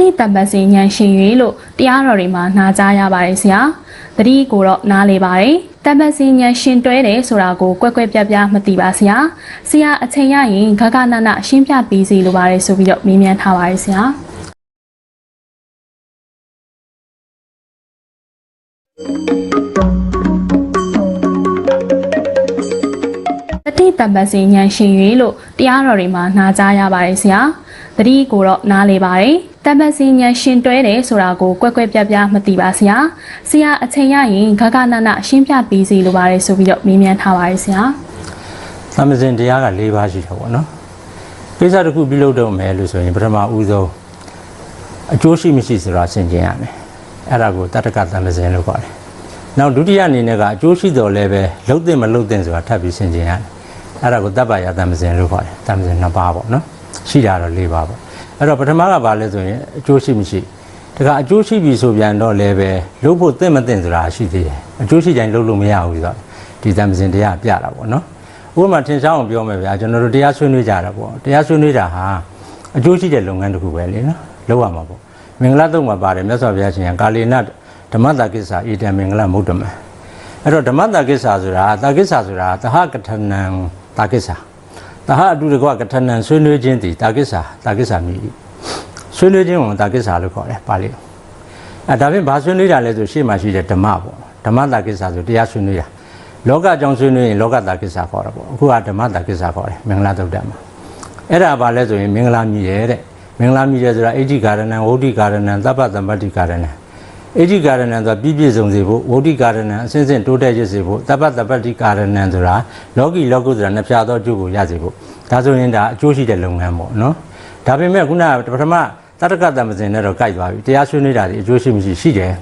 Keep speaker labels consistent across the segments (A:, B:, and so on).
A: တိတမ္ပစီညံရှင်၍လို့တရားတော်တွေမှာနာကြားရပါတယ်ဆရာ။တတိကိုတော့နားလေပါတယ်။တမ္ပစီညံရှင်တွဲတယ်ဆိုတာကိုကွက်ကွက်ပြပြမသိပါဆရာ။ဆရာအချိန်ရရင်ဂဂနနရှင်းပြပေးစီလိုပါတယ်ဆိုပြီးတော့မေးမြန်းထားပါတယ်ဆရာ။တတိတမ္ပစီညံရှင်၍လို့တရားတော်တွေမှာနာကြားရပါတယ်ဆရာ။တတိကိုတော့နားလေပါတယ်။ တမ္ပစီညံရှင်တွဲတယ်ဆိုတာကိုကွက်ကွက်ပြပြမသိပါဆရာ။ဆရာအချိန်ရရင်ဂဂနနရှင်းပြပေးစီလိုပါတယ်ဆိုပြီးတော့မေးမြန်းထားပါတယ်ဆရာ
B: သမဇင်တရားက၄ပါးရှိတယ်ပေါ့နော်ကိစ္စတစ်ခုပြုလုပ်တော့မယ်လို့ဆိုရင်ပထမဦးဆုံးအကျိုးရှိမရှိဆိုတာဆင်ခြင်ရမယ်အဲ့ဒါကိုတတ္တကသမဇင်လို့ခေါ်တယ်နောက်ဒုတိယအနေနဲ့ကအကျိုးရှိတော်လည်းပဲလှုပ်တဲ့မလှုပ်တဲ့ဆိုတာထပ်ပြီးဆင်ခြင်ရတယ်အဲ့ဒါကိုတပ်ပါရသမဇင်လို့ခေါ်တယ်သမဇင်နှစ်ပါးပေါ့နော်ရှိတာတော့၄ပါးပေါ့ အဲ့တော့ပထမကဘာလဲဆိုရင်အကျိုးရှိမရှိတခါအကျိုးရှိပြီဆိုပြန်တော့လည်းပဲလှုပ်ဖို့သင့်မသင့်ဆိုတာရှိသေးတယ်အကျိုးရှိတိုင်းလှုပ်လို့မရဘူးဆိုတော့ဒီသမဇင်တရားပြတာပေါ့နော်ဥပမာထင်ရှားအောင်ပြောမယ်ဗျာကျွန်တော်တို့တရားဆွေးနွေးကြတာပေါ့တရားဆွေးနွေးတာဟာအကျိုးရှိတဲ့လုပ်ငန်းတစ်ခုပဲလေနော်လုပ်ရမှာပေါ့မင်္ဂလာတုံးမှာပါတယ်မြတ်စွာဘုရားရှင်ကကာလေနဓမ္မတာကိစ္စဣတံမင်္ဂလာမုဒ္ဓမံအဲ့တော့ဓမ္မတာကိစ္စဆိုတာတာကိစ္စဆိုတာသဟကထဏံတာကိစ္စ သဟအတူတကွကထဏံဆွေးနွေးခြင်းတည်တာကိစ္စတာကိစ္စမြည်ဆွေးနွေးခြင်းကိုတာကိစ္စလို့ခေါ်တယ်ပါဠိအဲဒါဖြင့်ဘာဆွေးနွေးတာလဲဆိုရှေ့မှာရှိတဲ့ဓမ္မပေါ့ဓမ္မတာကိစ္စဆိုတရားဆွေးနွေးတာလောကအကြောင်းဆွေးနွေးရင်လောကတာကိစ္စခေါ်တာပေါ့အခုကဓမ္မတာကိစ္စခေါ်တယ်မင်္ဂလာတုတ်တမှာအဲ့ဒါဘာလဲဆိုရင်မင်္ဂလာမြည်ရဲ့တဲ့မင်္ဂလာမြည်တယ်ဆိုတာအဋ္ဌိကာရဏံဝဋ္ဌိကာရဏံသဗ္ဗသမ္ပတ္တိကာရဏံ အဋ္ဌိကာရဏံဆိုတာပြည့်ပြည့်စုံစေဖို့ဝဋ္ဌိကာရဏံအစဉ်စဉ်တိုးတက်ရစေဖို့သဗ္ဗသမ္ပတ္တိကာရဏံဆိုတာလောကီလောကုတ္တရာနှစ်ဖြာသောအကျိုးကိုရစေဖို့ဒါဆိုရင်ဒါအကျိုးရှိတဲ့လုပ်ငန်းပေါ့နော်ဒါပေမဲ့ခုနကပထမတတ္တကတမစင်နဲ့တော့ကြိုက်သွားပြီတရားဆွေးနွေးတာဒီအကျိုးရှိမရှိရှိတယ်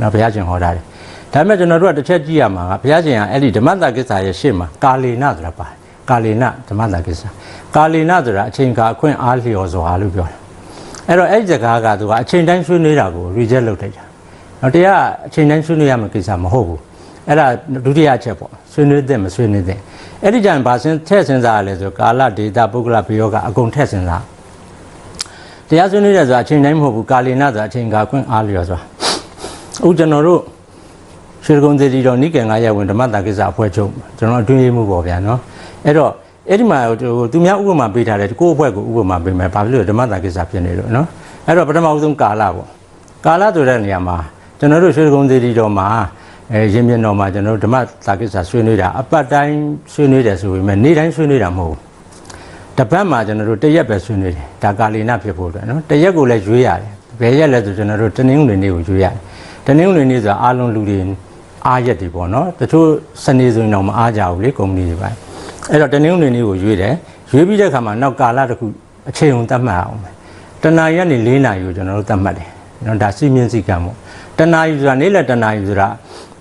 B: နော်ဘုရားရှင်ဟောတာတယ်ဒါပေမဲ့ကျွန်တော်တို့ကတစ်ချက်ကြည့်ရမှာကဘုရားရှင်ကအဲ့ဒီဓမ္မတာကိစ္စရဲ့ရှေ့မှာကာလေနဆိုတာပါတယ်ကာလေနဓမ္မတာကိစ္စကာလေနဆိုတာအချိန်ကာအခွင့်အားလျော်စွာလို့ပြောတယ်အဲ့တော့အဲ့ဒီစကားကသူကအချိန်တိုင်းဆွေးနွေးတာကို reject လုပ်လိုက်တာ တော့တရားအချိန်တိုင်းဆွေးနွေးရမယ့်ကိစ္စမဟုတ်ဘူးအဲ့ဒါဒုတိယအချက်ပေါ့ဆွေးနွေးတဲ့မဆွေးနွေးတဲ့အဲ့ဒီကြံဘာစင်ထည့်စင်စားရလဲဆိုကာလဒေတာပုဂ္ဂလဘေယောကအကုန်ထည့်စင်စားတရားဆွေးနွေးတယ်ဆိုတာအချိန်တိုင်းမဟုတ်ဘူးကာလေနဆိုတာအချိန်ကာအခွင့်အားလျော်စွာဥကျွန်တော်တို့ရွှေကုန်းစေတီတော်နိကေ9ရက်ဝင်ဓမ္မတာကိစ္စအဖွဲ့ချုပ်ကျွန်တော်အတွင်းရေးမှုပေါ့ဗျာနော်အဲ့တော့အဲ့ဒီမှာဟိုသူများဥပမာပေးထားတယ်ကိုယ့်အဖွဲ့ကိုဥပမာပေးမယ်ဘာဖြစ်လို့ဓမ္မတာကိစ္စဖြစ်နေလို့နော်အဲ့တော့ပထမဆုံးကာလပေါ့ကာလဆိုတဲ့နေရာမှာ ကျွန်တော်တို့ရွှေကုန်းစေတီတော်မှာအဲရင်မြင်တော်မှာကျွန်တော်တို့ဓမ္မတာကိစ္စဆွေးနွေးတာအပတ်တိုင်းဆွေးနွေးတယ်ဆိုပေမဲ့နေ့တိုင်းဆွေးနွေးတာမဟုတ်ဘူးတပတ်မှာကျွန်တော်တို့တရက်ပဲဆွေးနွေးတယ်ဒါကာလီနာဖြစ်ဖို့အတွက်နော်တရက်ကိုလည်းရွေးရတယ်ဘယ်ရက်လဲဆိုကျွန်တော်တို့တနင်္ဂနွေနေ့ကိုရွေးရတယ်တနင်္ဂနွေနေ့ဆိုတာအားလုံးလူတွေအားရက်တွေပေါ့နော်တချို့စနေဆိုရင်တော့မအားကြဘူးလေကုမ္ပဏီတွေပိုင်းအဲ့တော့တနင်္ဂနွေနေ့ကိုရွေးတယ်ရွေးပြီးတဲ့အခါမှာနောက်ကာလတစ်ခုအချိန်ုံသတ်မှတ်အောင်မယ်တနာရီကနေ၄နာရီကိုကျွန်တော်တို့သတ်မှတ်တယ်နော်ဒါစီမင်းစည်းကမ်းပေါ့ တနာရီဆိုတာနေ့လက်တနာရီဆိုတာ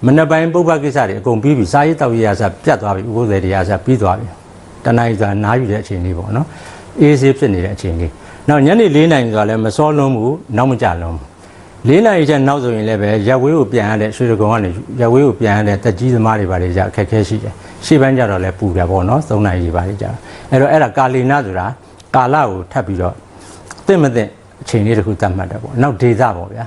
B: မနေ့ပိုင်းပုပ္ပကိစ္စတွေအကုန်ပြီးပြီစားရေးတောက်ရေးရစားပြတ်သွားပြီဥပုသ်တွေရစားပြီးသွားပြီတနာရီဆိုတာနားယူတဲ့အချိန်လေးပေါ့နော်အေးဆေးဖြစ်နေတဲ့အချိန်လေးနောက်ညနေ၄နာရီဆိုတာလည်းမစောလုံးဘူးနောက်မကြလုံးဘူးလေးနာရီချက်နောက်ဆိုရင်လည်းပဲရက်ဝေးကိုပြန်ရတဲ့ရွှေတကုံကနေရက်ဝေးကိုပြန်ရတဲ့တက်ကြီးသမားတွေပါလေကြအခက်ခဲရှိတယ်ရှေ့ပိုင်းကျတော့လည်းပူပြပေါ့နော်၃နာရီပါလေကြအဲ့တော့အဲ့ဒါကာလီနာဆိုတာကာလကိုထပ်ပြီးတော့တင့်မတင့်အချိန်လေးတစ်ခုသတ်မှတ်တယ်ပေါ့နောက်ဒေသပေါ့ဗျာ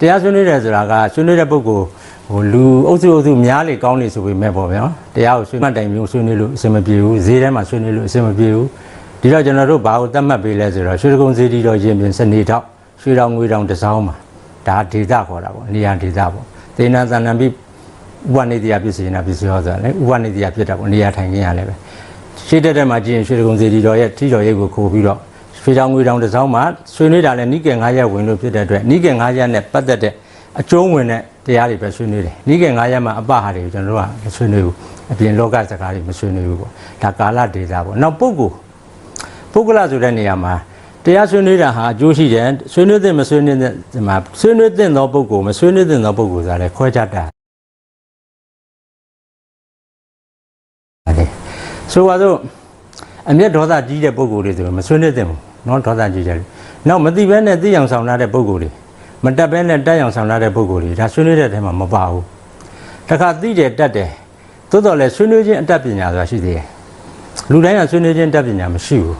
B: တရားဆွေးနွေးတယ်ဆိုတာကဆွေးနွေးတဲ့ပုဂ္ဂိုလ်ဟိုလူအုပ်စုအုပ်စုများလေကောင်းလေဆိုပေမဲ့ပေါ့ဗျာတရားကိုဆွေးမှတ်တိုင်မျိုးဆွေးနွေးလို့အဆင်မပြေဘူးဈေးထဲမှာဆွေးနွေးလို့အဆင်မပြေဘူးဒီတော့ကျွန်တော်တို့ဘာကိုသတ်မှတ်ပေးလဲဆိုတော့ရွှေတကုံဈေးတီတော်ရင်ပြင်စနေတော့ရွှေတော်ငွေတော်တစ်စောင်းမှာဒါဒေတာခေါ်တာပေါ့နေရာဒေတာပေါ့သေနာသန္နံပိဥပနိတိယပစ္စည်းနာပစ္စည်းဟောဆိုတာလေဥပနိတိယဖြစ်တာပေါ့နေရာထိုင်ခင်းရလဲပဲရှေ့တက်တက်မှာကြည့်ရင်ရွှေတကုံစီတီတော်ရဲ့ထီတော်ရိပ်ကိုခိုးပြီးတော့ ရွှေတောင်ငွေတောင်တစ်စောင်းမှာဆွေးနွေးတာလဲနိကေ9ရက်ဝင်လို့ဖြစ်တဲ့အတွက်နိကေ9ရက်နဲ့ပတ်သက်တဲ့အကျုံးဝင်တဲ့တရားတွေပဲဆွေးနွေးတယ်နိကေ9ရက်မှာအပဟာတွေကိုကျွန်တော်တို့ကမဆွေးနွေးဘူးအပြင်လောကစကားတွေမဆွေးနွေးဘူးပေါ့ဒါကာလဒေတာပေါ့နောက်ပုဂ္ဂိုလ်ပုဂ္ဂလဆိုတဲ့နေရာမှာတရားဆွေးနွေးတာဟာအကျိုးရှိတယ်ဆွေးနွေးတဲ့မဆွေးနွေးတဲ့ဒီမှာဆွေးနွေးတဲ့သောပုဂ္ဂိုလ်မဆွေးနွေးတဲ့သောပုဂ္ဂိုလ်ဆိုတာလည်းခွဲခြားတာတယ်ဆိုပါတော့အမျက်ဒေါသကြီးတဲ့ပုဂ္ဂိုလ်တွေဆိုရင်မဆွေးနွေးသင့်ဘူး နော်ဒေါသကြီးကြတယ်နောက်မတိဘဲနဲ့သိအောင်ဆောင်လာတဲ့ပုံကိုယ်တွေမတက်ဘဲနဲ့တက်အောင်ဆောင်လာတဲ့ပုံကိုယ်တွေဒါဆွေးနွေးတဲ့အထဲမှာမပါဘူးတခါသိတယ်တက်တယ်သို့တော်လည်းဆွေးနွေးခြင်းအတတ်ပညာဆိုတာရှိသေးတယ်လူတိုင်းကဆွေးနွေးခြင်းတတ်ပညာမရှိဘူး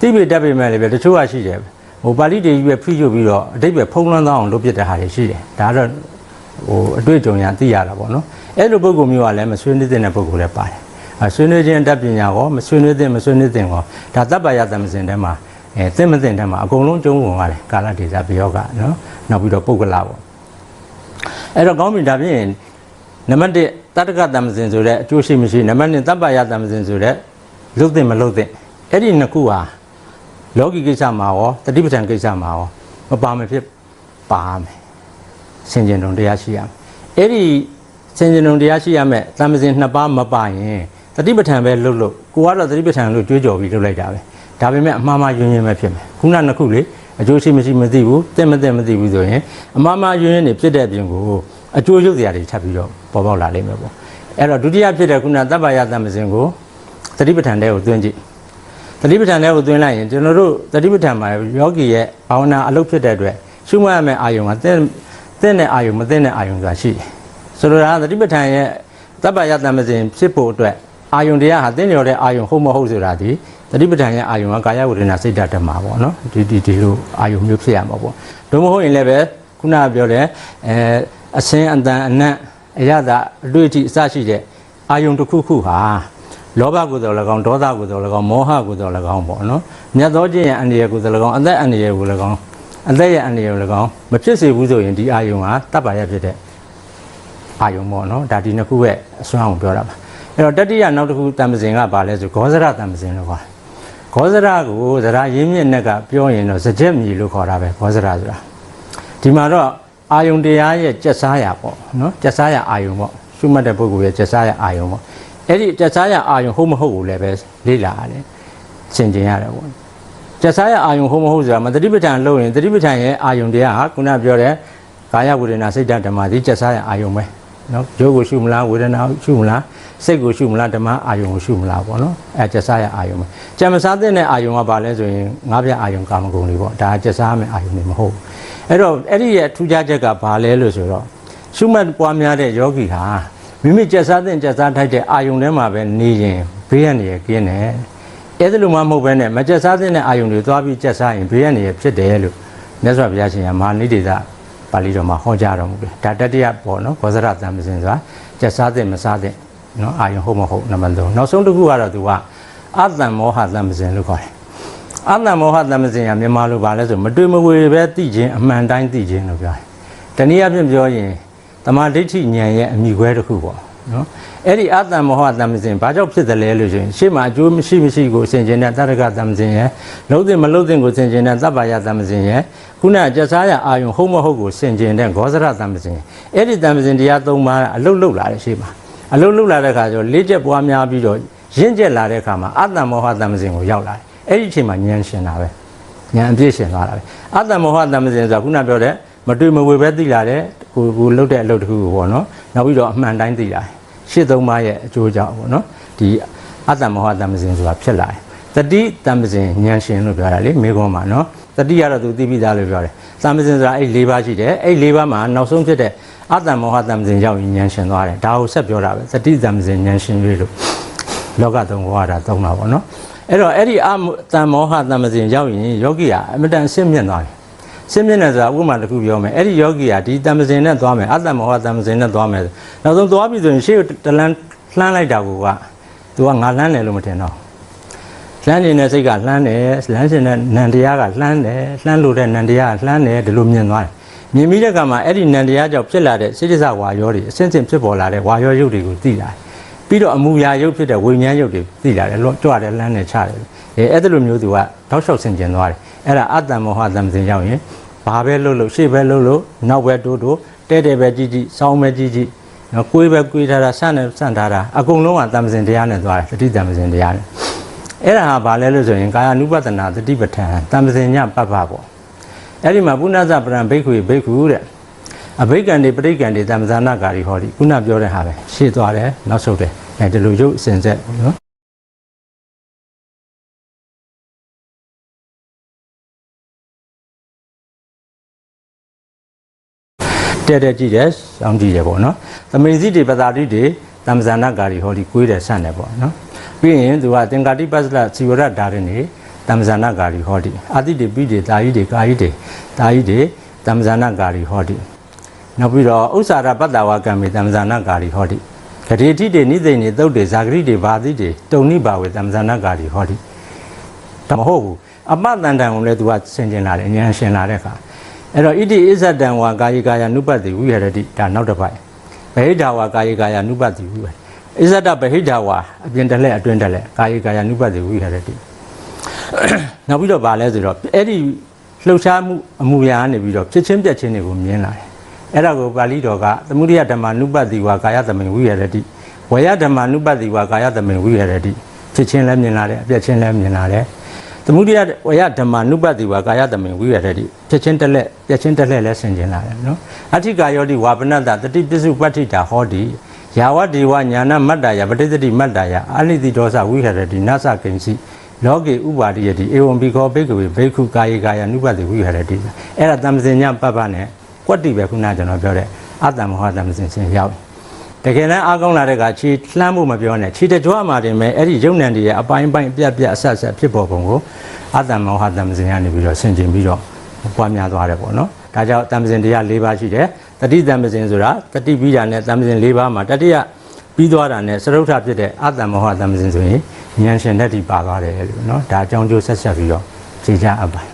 B: သိပြီတတ်ပြီမဲ့လည်းပဲတချို့ကရှိတယ်ဟိုပါဠိတွေကြီးပဲဖိကျုပ်ပြီးတော့အတိတ်ပဲဖုံးလွှမ်းသောအောင်လုပ်ပြတဲ့ဟာတွေရှိတယ်ဒါတော့ဟိုအတွေ့အကြုံရသိရတာပေါ့နော်အဲ့လိုပုံကူမျိုးကလည်းမဆွေးနွေးတဲ့ပုံကူလည်းပါတယ်ဆွေးနွေးခြင်းတတ်ပညာရောမဆွေးနွေးတဲ့မဆွေးနွေးတဲ့ရောဒါတပ်ပါရသမစင်တဲမှာ အဲသင်မသင်တဲမှာအကုန်လုံးကျုံးဝင်ရတယ်ကာလဒေသဘယောကနော်နောက်ပြီးတော့ပုဂ္ဂလာပေါ့အဲ့တော့ကောင်းပြီဒါဖြင့်နံပါတ်1တတ္တကတမစင်ဆိုတဲ့အကျိုးရှိမရှိနံပါတ်2တပ်ပါရတမစင်ဆိုတဲ့လုတ်တဲ့မလုတ်တဲ့အဲ့ဒီနှစ်ခုဟာလောကီကိစ္စမှာရောတတိပဋ္ဌာန်ကိစ္စမှာရောမပါမဖြစ်ပါမယ်စင်ကြင်တုံတရားရှိရမယ်အဲ့ဒီစင်ကြင်တုံတရားရှိရမယ်သံမစင်နှစ်ပါးမပါရင်တတိပဋ္ဌာန်ပဲလွတ်လို့ကိုကတော့တတိပဋ္ဌာန်လို့ကြွေးကြော်ပြီးလုပ်လိုက်တာပဲ ဒါပေမဲ့အမှားမှားယွင်းယွင်းပဲဖြစ်မယ်ခုနနှစ်ခုလေအကျိုးရှိမရှိမသိဘူးတဲ့မတဲ့မသိဘူးဆိုရင်အမှားမှားယွင်းယွင်းနေဖြစ်တဲ့အပြင်ကိုအကျိုးရုပ်တရားတွေထပ်ပြီးတော့ပေါ်ပေါက်လာလိမ့်မယ်ပေါ့အဲ့တော့ဒုတိယဖြစ်တဲ့ခုနတပ်ပါယသံမစင်ကိုတတိပဋ္ဌာန်တဲ့ကိုသွင်းကြည့်တတိပဋ္ဌာန်လေးကိုသွင်းလိုက်ရင်ကျွန်တော်တို့တတိပဋ္ဌာန်မှာယောဂီရဲ့ဘာဝနာအလုပ်ဖြစ်တဲ့အတွက်ရှုမှတ်ရမယ့်အာယုံကတဲ့တဲ့တဲ့အာယုံမတဲ့တဲ့အာယုံဆိုတာရှိတယ်ဆိုလိုတာကတတိပဋ္ဌာန်ရဲ့တပ်ပါယတမစင်ဖြစ်ဖို့အတွက်အာယုံတရားဟာတင်းလျော်တဲ့အာယုံဟုတ်မဟုတ်ဆိုတာဒီ တတိပဋ္ဌာန်ရဲ့အာယုံကကာယဝေဒနာစိတ်ဓာတ်ဓမ္မပေါ့နော်ဒီဒီဒီလိုအာယုံမျိုးဖြစ်ရမှာပေါ့ဒုမဟုတ်ရင်လည်းပဲခုနကပြောတဲ့အဲအစင်းအတန်အနတ်အရသာအတွေ့အထိအစရှိတဲ့အာယုံတစ်ခုခုဟာလောဘကိုယ်တော်၎င်းဒေါသကိုယ်တော်၎င်းမောဟကိုယ်တော်၎င်းပေါ့နော်မြတ်သောခြင်းရဲ့အန္တရာယ်ကိုယ်တော်၎င်းအသက်အန္တရာယ်ကို၎င်းအသက်ရဲ့အန္တရာယ်ကို၎င်းမဖြစ်စေဘူးဆိုရင်ဒီအာယုံဟာတတ်ပါရဖြစ်တဲ့အာယုံပေါ့နော်ဒါဒီနှစ်ခုရဲ့အစွမ်းအောင်ပြောတာပါအဲ့တော့တတိယနောက်တစ်ခုတမ္ပဇင်ကဘာလဲဆိုဂောဇရတမ္ပဇင်လို့ခေါ်တယ် ဂောဇရကိုဇရာရင်းမြစ်နဲ့ကပြောရင်တော့စကြက်မြည်လို့ခေါ်တာပဲဂောဇရဆိုတာဒီမှာတော့အာယုံတရားရဲ့ကြက်စားရပေါ့နော်ကြက်စားရအာယုံပေါ့ရှုမှတ်တဲ့ပုဂ္ဂိုလ်ရဲ့ကြက်စားရအာယုံပေါ့အဲ့ဒီကြက်စားရအာယုံဟုတ်မဟုတ်ကိုလည်းပဲလေ့လာရတယ်ဆင်ခြင်ရတယ်ပေါ့ကြက်စားရအာယုံဟုတ်မဟုတ်ဆိုတာမတတိပဋ္ဌာန်လို့ရင်တတိပဋ္ဌာန်ရဲ့အာယုံတရားဟာခုနပြောတဲ့ကာယဝေဒနာစိတ်ဓာတ်ဓမ္မဒီကြက်စားရအာယုံပဲနော်ရုပ်ကိုရှုမလားဝေဒနာကိုရှုမလား စိတ်ကိုရှုမလားဓမ္မအာယုံကိုရှုမလားပေါ့နော်အဲကြက်စားရအာယုံပဲကြံမစားတဲ့အာယုံကဘာလဲဆိုရင်ငါးပြအာယုံကာမဂုဏ်တွေပေါ့ဒါကြက်စားမယ်အာယုံတွေမဟုတ်ဘူးအဲ့တော့အဲ့ဒီရဲ့ထူးခြားချက်ကဘာလဲလို့ဆိုတော့ရှုမှတ်ပွားများတဲ့ယောဂီဟာမိမိကြက်စားတဲ့ကြက်စားထိုက်တဲ့အာယုံထဲမှာပဲနေရင်ဘေးရနေရကင်းတယ်အဲ့ဒါလိုမှမဟုတ်ဘဲနဲ့မကြက်စားတဲ့အာယုံတွေသွားပြီးကြက်စားရင်ဘေးရနေရဖြစ်တယ်လို့မြတ်စွာဘုရားရှင်ကမဟာနိဒေသပါဠိတော်မှာဟောကြားတော်မူတယ်ဒါတတိယပေါ့နော်ခောဇရတံပစင်ဆိုတာကြက်စားတဲ့မစားတဲ့ နော်အာယုံဟုတ်မဟုတ်နံပါတ်3နောက်ဆုံးတစ်ခုကတော့သူကအတ္တမောဟတံပစင်လို့ခေါ်တယ်အတ္တမောဟတံပစင်ကမြန်မာလိုပါလဲဆိုမတွေ့မဝေပဲသိခြင်းအမှန်တိုင်းသိခြင်းလို့ပြောတယ်တနည်းအားဖြင့်ပြောရင်တမာဒိဋ္ဌိဉာဏ်ရဲ့အမိခွဲတစ်ခုပေါ့နော်အဲ့ဒီအတ္တမောဟတမ္မစင်ဘာကြောင့်ဖြစ်တယ်လဲလို့ဆိုရင်ရှေ့မှာအကျိုးမရှိမရှိကိုဆင်ခြင်တဲ့တရကတမ္မစင်ရဲ့လုံးသိမလုံးသိကိုဆင်ခြင်တဲ့သဗ္ဗယတမ္မစင်ရဲ့ခုနကကြစားရအာယုံဟုတ်မဟုတ်ကိုဆင်ခြင်တဲ့ဂောဇရတမ္မစင်အဲ့ဒီတမ္မစင်တရား၃ပါးအလုတ်လုတ်လာတဲ့ရှေ့မှာ အလုတ်လုတ်လာတဲ့ခါကျတော့လေးချက်ပွားများပြီးတော့ရင့်ကျက်လာတဲ့ခါမှာအတ္တမောဟတမ္မစင်ကိုရောက်လာတယ်အဲ့ဒီအချိန်မှာဉာဏ်ရှင်တာပဲဉာဏ်အပြည့်ရှင်သွားတာပဲအတ္တမောဟတမ္မစင်ဆိုတာခုနပြောတဲ့မတွေ့မဝေပဲသိလာတဲ့ကိုကိုလှုပ်တဲ့အလုပ်တစ်ခုကိုပေါ့နော်နောက်ပြီးတော့အမှန်တိုင်းသိလာတယ်ရှစ်သုံးပါးရဲ့အကျိုးကြောင့်ပေါ့နော်ဒီအတ္တမောဟတမ္ပဇင်ဆိုတာဖြစ်လာတယ်တတိတမ္ပဇင်ဉာဏ်ရှင်လို့ပြောတာလေမိကုံးမှာနော်တတိကတော့သူသိပြီးသားလို့ပြောတယ်တမ္ပဇင်ဆိုတာအဲ့၄ပါးရှိတယ်အဲ့၄ပါးမှာနောက်ဆုံးဖြစ်တဲ့ အတ္တမောဟတမ္ပဇင်ရောက်ရင်ဉာဏ်ရှင်သွားတယ်ဒါကိုဆက်ပြောတာပဲတတိတမ္ပဇင်ဉာဏ်ရှင်ရွေးလို့လောကသုံးခေါ်တာသုံးတာပေါ့နော်အဲ့တော့အဲ့ဒီအတန်မောဟတမ္ပဇင်ရောက်ရင်ယောဂီကအမတန်အရှင်းမြင့်သွားတယ်ရှင်းမျက်နှာဆိုတာဥပမာတစ်ခုပြောမယ်အဲ့ဒီယောဂီကဒီတမ္ပဇင်နဲ့သွားမယ်အတ္တမောဟတမ္ပဇင်နဲ့သွားမယ်နောက်ဆုံးသွားပြီဆိုရင်ရှေ့တလန်းလှမ်းလိုက်တာကိုကသူကငါလှမ်းတယ်လို့မထင်တော့လှမ်းနေတဲ့စိတ်ကလှမ်းတယ်လှမ်းရှင်တဲ့နန္တရားကလှမ်းတယ်လှမ်းလို့တဲ့နန္တရားကလှမ်းတယ်ဒီလိုမြင်သွားတယ် မြင်ပြီးတဲ့ကမှာအဲ့ဒီနန္တရားကြောင့်ဖြစ်လာတဲ့စိတ္တဇဝါယောတွေအစဉ်စဉ်ဖြစ်ပေါ်လာတဲ့ဝါယောရုပ်တွေကိုသိလာတယ်ပြီးတော့အမူအရာရုပ်ဖြစ်တဲ့ဝိညာဉ်ရုပ်တွေသိလာတယ်လောကြွတယ်လှမ်းတယ်ချတယ်အဲအဲ့ဒီလိုမျိုးသူကတောက်လျှောက်ဆင်ကျင်သွားတယ်အဲ့ဒါအတ္တမောဟတမ္ပဇင်ရောက်ရင်ဘာပဲလုပ်လို့ရှေ့ပဲလုပ်လို့နောက်ပဲတိုးတိုးတဲ့တဲ့ပဲကြည့်ကြည့်စောင်းပဲကြည့်ကြည့်နော်ကိုယ်ပဲကိုယ်ထားတာဆန့်နေဆန့်ထားတာအကုန်လုံးကတမ္ပဇင်တရားနဲ့သွားတယ်တတိတမ္ပဇင်တရားနဲ့အဲ့ဒါဟာဘာလဲလို့ဆိုရင်ကာယ ानु ပဒနာတတိပဋ္ဌာန်တမ္ပဇင်ညပပပေါ့ အဲ့ဒီမှာပုဏ္ဏဇပရံဘိက္ခုဘိက္ခုတဲ့အဘိက္ခံတွေပဋိက္ခံတွေတမ္ပဇာနာကာရီဟောဒီခုနပြောတဲ့ဟာပဲရှေ့သွားတယ်နောက်ဆုတ်တယ်အဲဒီလိုရုပ်အစဉ်ဆက်နော်တဲ့တဲ့ကြည့်တယ်စောင်းကြည့်တယ်ပေါ့နော်သမေဇိတေပတာတိတေတမ္ပဇာနာကာရီဟောဒီကွေးတယ်ဆန့်တယ်ပေါ့နော်ပြီးရင်သူကသင်္ကာတိပစ္စလစီဝရဓာရဏေ တတမ္ပဇာနာကာရီဟောတိအာတိတေပိတေတာယိတေကာယိတေတာယိတေတမ္ပဇာနာကာရီဟောတိနောက်ပြီးတော့ဥစ္စာရပတ္တဝကံမေတမ္ပဇာနာကာရီဟောတိဂရေတိတေနိသိနေသုတ်တေဇာဂရိတေဘာတိတေတုံနိဘာဝေတမ္ပဇာနာကာရီဟောတိဒါမဟုတ်ဘူးအပတန်တန်ကိုလည်း तू ကဆင်ကျင်လာတယ်ဉာဏ်ရှင်လာတဲ့အခါအဲ့တော့ဣတိဣဇတံဝါကာယကာယနုပတ္တိဝိဟရတိဒါနောက်တစ်ပိုက်ဗဟိတဝါကာယကာယနုပတ္တိဝိဟရဣဇတဗဟိတဝါအပြင်တစ်လက်အတွင်းတစ်လက်ကာယကာယနုပတ္တိဝိဟရတိ နောက်ပြီးတော့ဗာလဲဆိုတော့အဲ့ဒီလှုပ်ရှားမှုအမှုရာကနေပြီးတော့ဖြစ်ချင်းပြက်ချင်းတွေကိုမြင်လာတယ်အဲ့ဒါကိုပါဠိတော်ကသမုဒိယဓမ္မနုပတ္တိဝါကာယသမိန်ဝိရတိဝေယဓမ္မနုပတ္တိဝါကာယသမိန်ဝိရတိဖြစ်ချင်းလည်းမြင်လာတယ်အပြက်ချင်းလည်းမြင်လာတယ်သမုဒိယဝေယဓမ္မနုပတ္တိဝါကာယသမိန်ဝိရတိဖြစ်ချင်းတစ်လက်ပြက်ချင်းတစ်လက်လည်းဆင်ကျင်လာတယ်နော်အဋ္ဌိကာယောတိဝါပနတ္တတတိပစ္စုပ္ပတ္ထိတာဟောတိယာဝတိဝညာနာမတ္တယပဋိသတိမတ္တယအာလိတိဒောသဝိဟရတိနသကိဉ္စီ လောကေဥပါရိယတိဧဝံဘိခောဘိကဝေဘိက္ခုကာယေကာယနုပတိဝိဟရတိအဲ့ဒါတမ္ပစင်ညပပနဲ့ကွက်တိပဲခုနကကျွန်တော်ပြောတဲ့အတ္တမဟတမ္ပစင်စင်ရောက်တယ်တကယ်လည်းအားကောင်းလာတဲ့ကခြေလှမ်းဖို့မပြောနဲ့ခြေတကြွမှာတင်မဲ့အဲ့ဒီယုံ nant တွေရဲ့အပိုင်းပိုင်းအပြတ်ပြတ်အဆက်ဆက်ဖြစ်ပေါ်ပုံကိုအတ္တမဟတမ္ပစင်ကနေပြီးတော့ဆင်ကျင်ပြီးတော့ပွားများသွားတယ်ပေါ့နော်ဒါကြောင့်တမ္ပစင်တရား၄ပါးရှိတယ်တတိတမ္ပစင်ဆိုတာတတိပြီးတာနဲ့တမ္ပစင်၄ပါးမှာတတိယ ပြီးသွားတာနဲ့စရုပ်ထဖြစ်တဲ့အတ္တမောဟတမ္ပစဉ်ဆိုရင်ဉာဏ်ရှင်ဓာတ်ဒီပါသွားတယ်လို့နော်ဒါအကြောင်းကျိုးဆက်ဆက်ပြီးတော့ခြေချအပ်ပါ